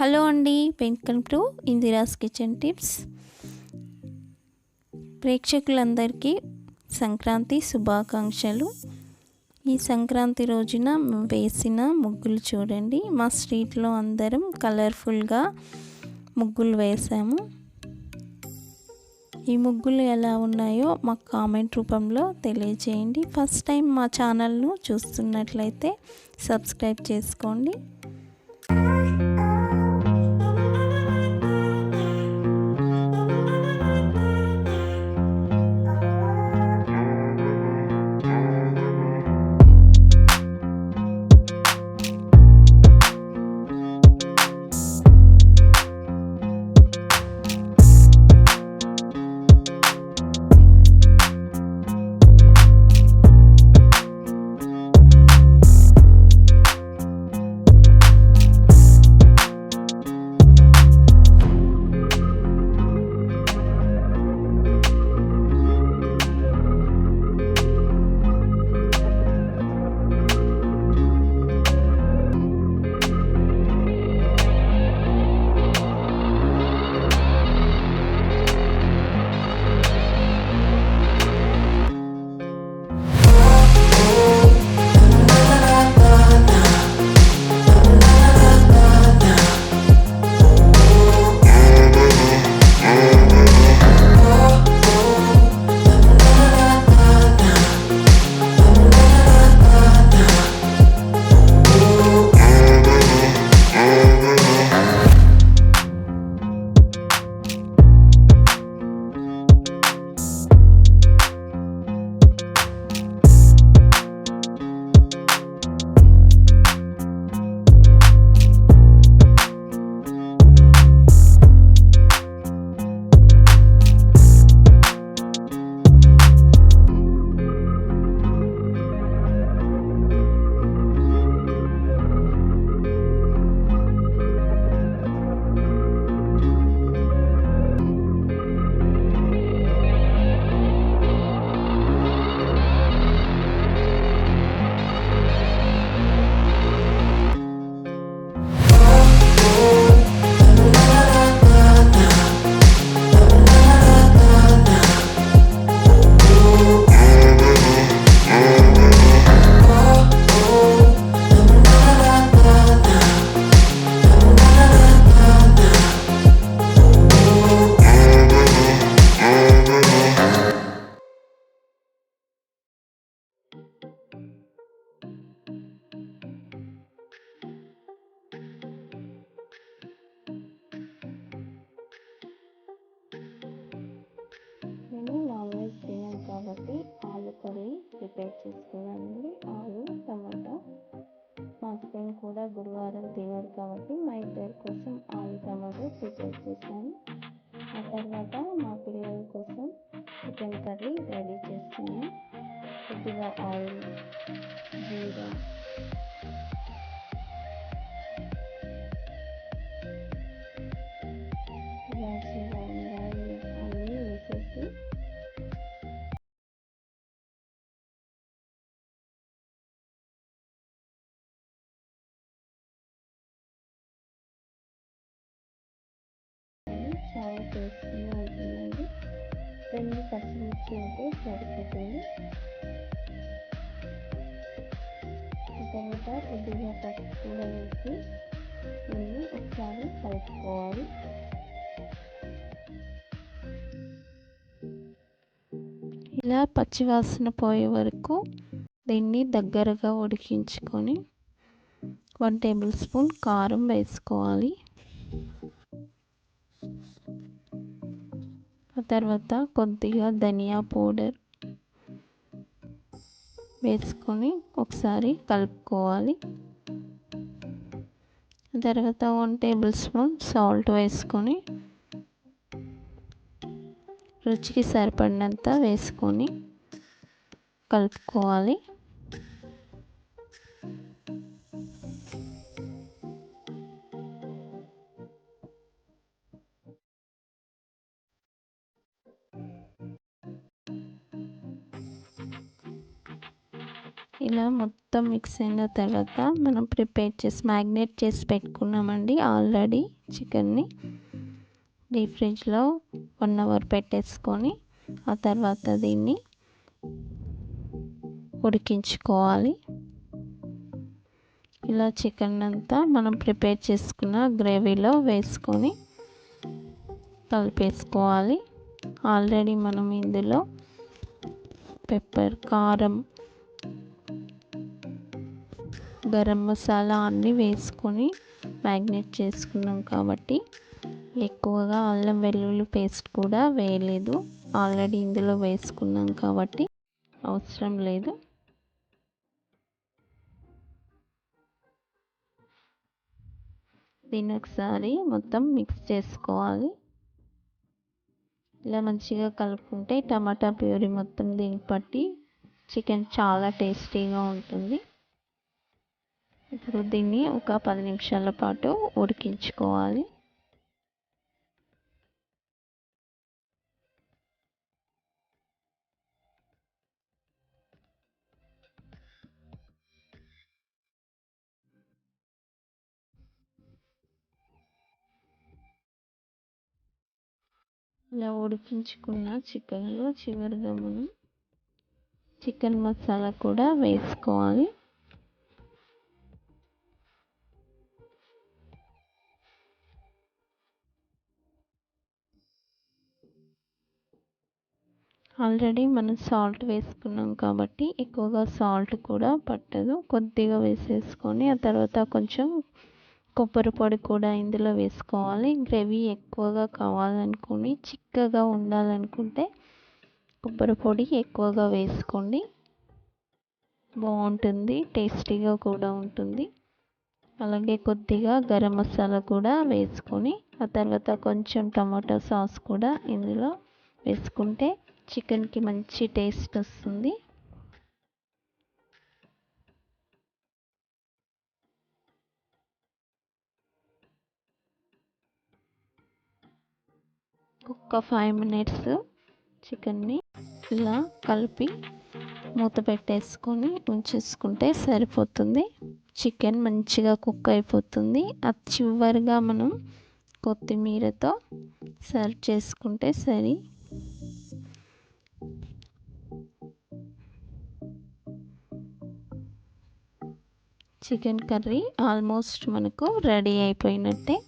Hello అండి welcome to Indira's kitchen tips. ప్రేక్షకులందరికీ సంక్రాంతి శుభాకాంక్షలు. ఈ సంక్రాంతి రోజున మేము వేసిన ముగ్గులు చూడండి. మా స్ట్రీట్లో అందరం కలర్ఫుల్గా ముగ్గులు వేసాము. ఈ ముగ్గులు ఎలా ఉన్నాయో మాకు కామెంట్ రూపంలో తెలియజేయండి ఫస్ట్ టైం మా ఛానల్ను చూస్తున్నట్లయితే సబ్స్క్రైబ్ చేసుకోండి. చేసుకున్నానండి. ఆలు టమాటా. మా హస్బెండ్ కూడా గురువారం తినారు కాబట్టి మా ఇద్దరి కోసం ఆలు టమాటా ప్రిపేర్ చేశాను. ఆ తర్వాత మా పిల్లల కోసం చికెన్ కర్రీ రెడీ చేస్తున్నాను. కొద్దిగా ఆయిల్ జీరా బాగా టేస్టీగా ఉంటుందండి రెండు పచ్చిమిర్చి అయితే సరిపోతుంది. తర్వాత కొద్దిగా పసుపు కూడా వేసి దీన్ని ఒకసారి కలుపుకోవాలి. ఇలా పచ్చివాసన పోయే వరకు దీన్ని దగ్గరగా ఉడికించుకొని వన్ టేబుల్ స్పూన్ కారం వేసుకోవాలి. తర్వాత కొద్దిగా ధనియా పౌడర్ వేసుకొని ఒకసారి కలుపుకోవాలి. తర్వాత వన్ టేబుల్ స్పూన్ సాల్ట్ వేసుకొని రుచికి సరిపడినంత వేసుకొని కలుపుకోవాలి. మొత్తం మిక్స్ అయిన తర్వాత మనం ప్రిపేర్ చేసి మ్యాగ్నేట్ చేసి పెట్టుకున్నామండి ఆల్రెడీ చికెన్ని. డీప్ ఫ్రిడ్జ్లో వన్ అవర్ పెట్టేసుకొని ఆ తర్వాత దీన్ని ఉడికించుకోవాలి. ఇలా చికెన్ అంతా మనం ప్రిపేర్ చేసుకున్న గ్రేవీలో వేసుకొని కలిపేసుకోవాలి. ఆల్రెడీ మనం ఇందులో పెప్పర్ కారం గరం మసాలా అన్నీ వేసుకొని మ్యాగ్నేట్ చేసుకున్నాం కాబట్టి ఎక్కువగా అల్లం వెల్లుల్లి పేస్ట్ కూడా వేయలేదు. ఆల్రెడీ ఇందులో వేసుకున్నాం కాబట్టి అవసరం లేదు. దీన్ని ఒకసారి మొత్తం మిక్స్ చేసుకోవాలి. ఇలా మంచిగా కలుపుకుంటే టమాటా ప్యూరీ మొత్తం దీనికి పట్టి చికెన్ చాలా టేస్టీగా ఉంటుంది. ఇప్పుడు దీన్ని ఒక పది నిమిషాల పాటు ఉడికించుకోవాలి. ఇలా ఉడికించుకున్న చికెన్లో చివరిగా మనం చికెన్ మసాలా కూడా వేసుకోవాలి. ఆల్రెడీ మనం సాల్ట్ వేసుకున్నాం కాబట్టి ఎక్కువగా సాల్ట్ కూడా పట్టదు. కొద్దిగా వేసేసుకొని ఆ తర్వాత కొంచెం కొబ్బరి పొడి కూడా ఇందులో వేసుకోవాలి. గ్రేవీ ఎక్కువగా కావాలనుకుని చిక్కగా ఉండాలనుకుంటే కొబ్బరి పొడి ఎక్కువగా వేసుకోండి. బాగుంటుంది టేస్టీగా కూడా ఉంటుంది. అలాగే కొద్దిగా గరం మసాలా కూడా వేసుకొని ఆ తర్వాత కొంచెం టమాటో సాస్ కూడా ఇందులో వేసుకుంటే చికెన్కి మంచి టేస్ట్ వస్తుంది. ఒక ఫైవ్ మినిట్స్ చికెన్ని ఇలా కలిపి మూత పెట్టేసుకొని ఉంచేసుకుంటే సరిపోతుంది. చికెన్ మంచిగా కుక్ అయిపోతుంది. అది చివరిగా మనం కొత్తిమీరతో సర్వ్ చేసుకుంటే సరి చికెన్ కర్రీ ఆల్మోస్ట్ మనకు రెడీ అయిపోయినట్టే.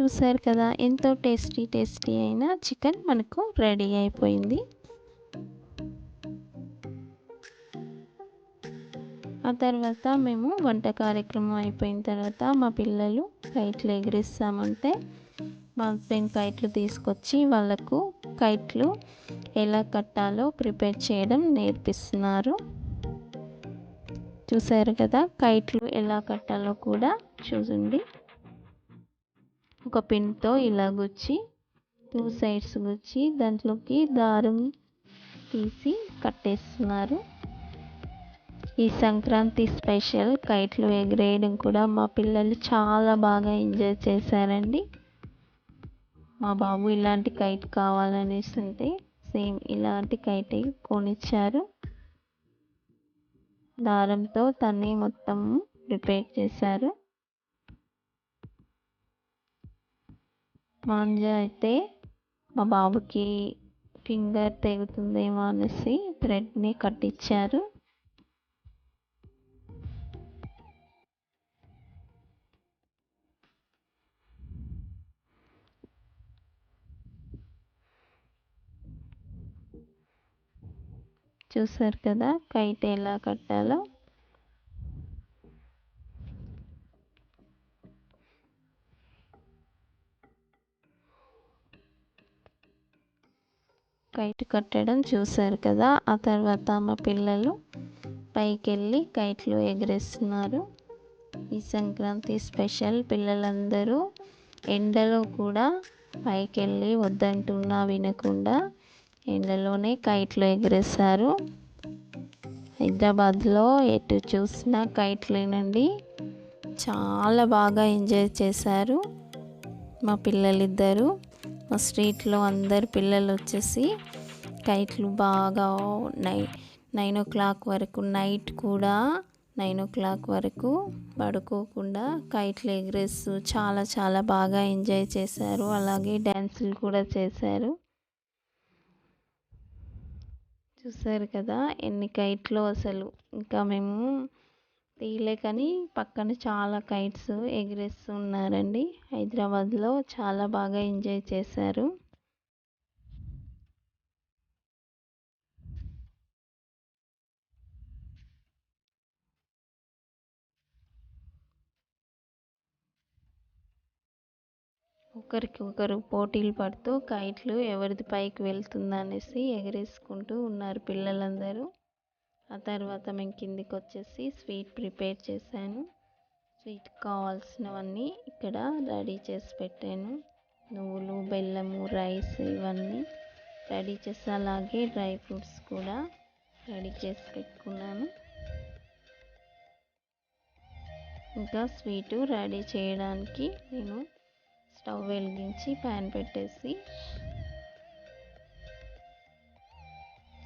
చూసారు కదా ఎంతో టేస్టీ టేస్టీ అయిన చికెన్ మనకు రెడీ అయిపోయింది. ఆ తర్వాత మేము వంట కార్యక్రమం అయిపోయిన తర్వాత మా పిల్లలు కైట్లు ఎగిరిస్తామంటే మా హస్బెండ్ కైట్లు తీసుకొచ్చి వాళ్ళకు కైట్లు ఎలా కట్టాలో ప్రిపేర్ చేయడం నేర్పిస్తున్నారు. చూసారు కదా కైట్లు ఎలా కట్టాలో కూడా చూడండి. ఒక పిన్తో ఇలా గుచ్చి టూ సైడ్స్ గుచ్చి దాంట్లోకి దారం తీసి కట్టేస్తున్నారు. ఈ సంక్రాంతి స్పెషల్ కైట్లు ఎగిరేయడం కూడా మా పిల్లలు చాలా బాగా ఎంజాయ్ చేశారండి. మా బాబు ఇలాంటి కైట్ కావాలనేసి ఉంటే సేమ్ ఇలాంటి కైటే కొనిచ్చారు. దారంతో తన్ని మొత్తం ప్రిపేర్ చేశారు. మాంజా అయితే మా బాబుకి ఫింగర్ తెగుతుందేమో అనేసి థ్రెడ్ని కట్టించారు. చూసారు కదా కైట్ ఎలా కట్టాలో? కైట్ కట్టడం చూసారు కదా ఆ తర్వాత మా పిల్లలు పైకి వెళ్ళి కైట్లు ఎగరేస్తున్నారు. ఈ సంక్రాంతి స్పెషల్ పిల్లలందరూ ఎండలో కూడా పైకి వెళ్ళి వద్దంటున్నా వినకుండా ఎండలోనే కైట్లు ఎగరేస్తారు హైదరాబాద్లో ఎటు చూసినా కైట్లేనండి. చాలా బాగా ఎంజాయ్ చేశారు మా పిల్లలిద్దరు. మా స్ట్రీట్లో అందరు పిల్లలు వచ్చేసి కైట్లు బాగా నై నైన్ ఓ క్లాక్ వరకు నైట్ కూడా నైన్ ఓ క్లాక్ వరకు పడుకోకుండా కైట్లు ఎగరేస్తూ చాలా చాలా బాగా ఎంజాయ్ చేశారు. అలాగే డ్యాన్సులు కూడా చేశారు. చూసారు కదా ఎన్ని కైట్లు అసలు. ఇంకా మేము తీయలే కానీ పక్కన చాలా కైట్స్ ఎగిరేస్తూ ఉన్నారండి. హైదరాబాద్లో చాలా బాగా ఎంజాయ్ చేశారు. ఒకరికి ఒకరు పోటీలు పడుతూ కైట్లు ఎవరిది పైకి వెళ్తుందా అనేసి ఎగరేసుకుంటూ ఉన్నారు పిల్లలందరూ. ఆ తర్వాత మేము కిందికి వచ్చేసి స్వీట్ ప్రిపేర్ చేశాను. స్వీట్ కావాల్సినవన్నీ ఇక్కడ రెడీ చేసి పెట్టాను. నువ్వులు బెల్లము రైస్ ఇవన్నీ రెడీ చేసి అలాగే డ్రై ఫ్రూట్స్ కూడా రెడీ చేసి పెట్టుకున్నాను. ఇంకా స్వీటు రెడీ చేయడానికి నేను స్టవ్ వెలిగించి ప్యాన్ పెట్టేసి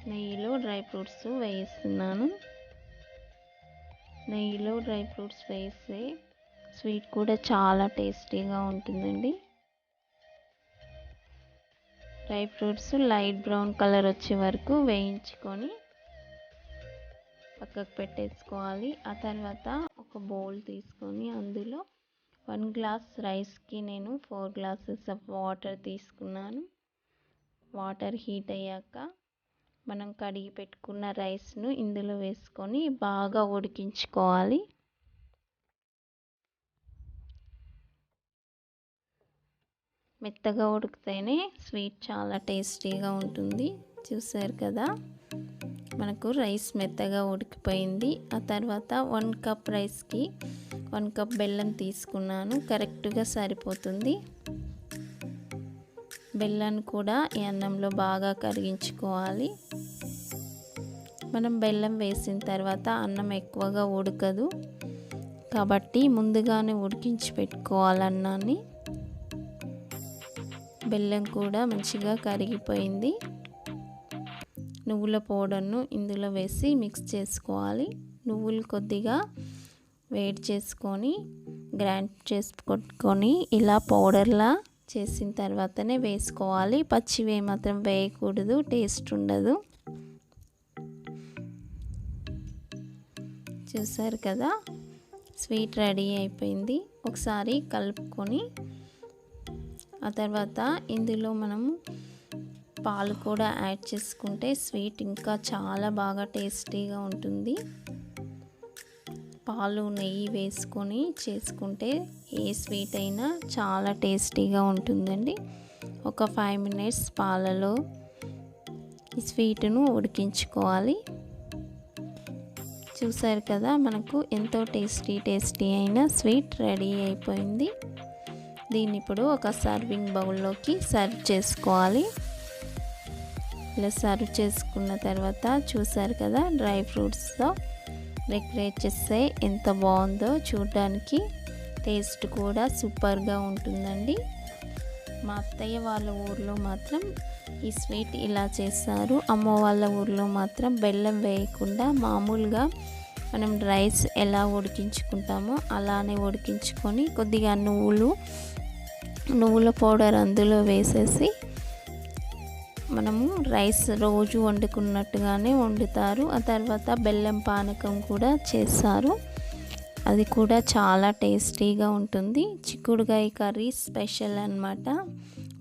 నెయ్యిలో డ్రై ఫ్రూట్స్ వేయిస్తున్నాను. నెయ్యిలో డ్రై ఫ్రూట్స్ వేస్తే స్వీట్ కూడా చాలా టేస్టీగా ఉంటుందండి. Dry fruits light brown colour వచ్చే వరకు వేయించుకొని పక్కకు పెట్టేసుకోవాలి. ఆ తర్వాత ఒక బౌల్ తీసుకొని అందులో వన్ గ్లాస్ రైస్కి నేను ఫోర్ గ్లాసెస్ ఆఫ్ వాటర్ తీసుకున్నాను. వాటర్ హీట్ అయ్యాక మనం కడిగి పెట్టుకున్న రైస్ను ఇందులో వేసుకొని బాగా ఉడికించుకోవాలి. మెత్తగా ఉడికితేనే స్వీట్ చాలా టేస్టీగా ఉంటుంది. చూసారు కదా? మనకు రైస్ మెత్తగా ఉడికిపోయింది. ఆ తర్వాత వన్ కప్ రైస్కి వన్ కప్ బెల్లం తీసుకున్నాను. కరెక్ట్గా సరిపోతుంది. బెల్లాన్ని కూడా ఈ అన్నంలో బాగా కరిగించుకోవాలి. మనం బెల్లం వేసిన తర్వాత అన్నం ఎక్కువగా ఉడకదు. కాబట్టి ముందుగానే ఉడికించి పెట్టుకోవాలి అన్నాన్ని బెల్లం కూడా మంచిగా కరిగిపోయింది. నువ్వుల పౌడర్ను ఇందులో వేసి మిక్స్ చేసుకోవాలి. నువ్వులు కొద్దిగా వేడి చేసుకొని గ్రైండ్ చేసుకొని ఇలా పౌడర్లా చేసిన తర్వాతనే వేసుకోవాలి. పచ్చివి మాత్రం వేయకూడదు టేస్ట్ ఉండదు. చూసారు కదా? స్వీట్ రెడీ అయిపోయింది. ఒకసారి కలుపుకొని ఆ తర్వాత ఇందులో మనము పాలు కూడా యాడ్ చేసుకుంటే స్వీట్ ఇంకా చాలా బాగా టేస్టీగా ఉంటుంది. పాలు నెయ్యి వేసుకొని చేసుకుంటే ఏ స్వీట్ అయినా చాలా టేస్టీగా ఉంటుందండి. ఒక ఫైవ్ మినిట్స్ పాలలో ఈ స్వీట్ను ఉడికించుకోవాలి. చూసారు కదా మనకు ఎంతో టేస్టీ టేస్టీ అయిన స్వీట్ రెడీ అయిపోయింది. దీన్ని ఇప్పుడు ఒక సర్వింగ్ బౌల్లోకి సర్వ్ చేసుకోవాలి. ఇలా సర్వ్ చేసుకున్న తర్వాత చూసారు కదా డ్రై ఫ్రూట్స్తో డెకరేట్ చేస్తే ఎంత బాగుందో చూడడానికి టేస్ట్ కూడా సూపర్గా ఉంటుందండి. మా అత్తయ్య వాళ్ళ ఊర్లో మాత్రం ఈ స్వీట్ ఇలా చేస్తారు. అమ్మ వాళ్ళ ఊర్లో మాత్రం బెల్లం వేయకుండా మామూలుగా మనం రైస్ ఎలా ఉడికించుకుంటామో అలానే ఉడికించుకొని కొద్దిగా నువ్వులు నువ్వుల పౌడర్ అందులో వేసేసి మనము రైస్ రోజు వండుకున్నట్టుగానే వండుతారు. ఆ తర్వాత బెల్లం పానకం కూడా చేస్తారు. అది కూడా చాలా టేస్టీగా ఉంటుంది. చిక్కుడుకాయ కర్రీ స్పెషల్ అనమాట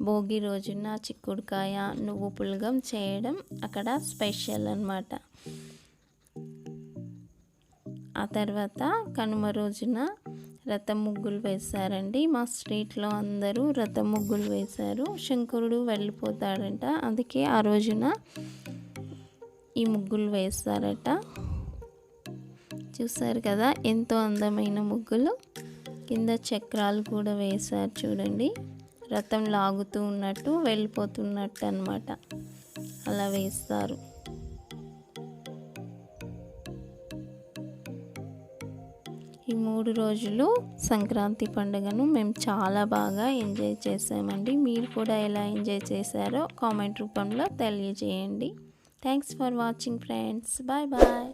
భోగి రోజున చిక్కుడుకాయ నువ్వు పులగం చేయడం అక్కడ స్పెషల్ అనమాట ఆ తర్వాత కనుమ రోజున రథం ముగ్గులు వేశారండి. మా స్ట్రీట్లో అందరూ రథం ముగ్గులు వేశారు. శంకరుడు వెళ్ళిపోతాడంట. అందుకే ఆ రోజున ఈ ముగ్గులు వేస్తారట. చూసారు కదా ఎంతో అందమైన ముగ్గులు. కింద చక్రాలు కూడా వేశారు చూడండి. రథం లాగుతూ ఉన్నట్టు వెళ్ళిపోతున్నట్టు అనమాట అలా వేస్తారు. ఈ మూడు రోజులు సంక్రాంతి పండుగను మేము చాలా బాగా ఎంజాయ్ చేసామండి. మీరు కూడా ఎలా ఎంజాయ్ చేశారో కామెంట్ రూపంలో తెలియజేయండి. Thanks for watching friends bye bye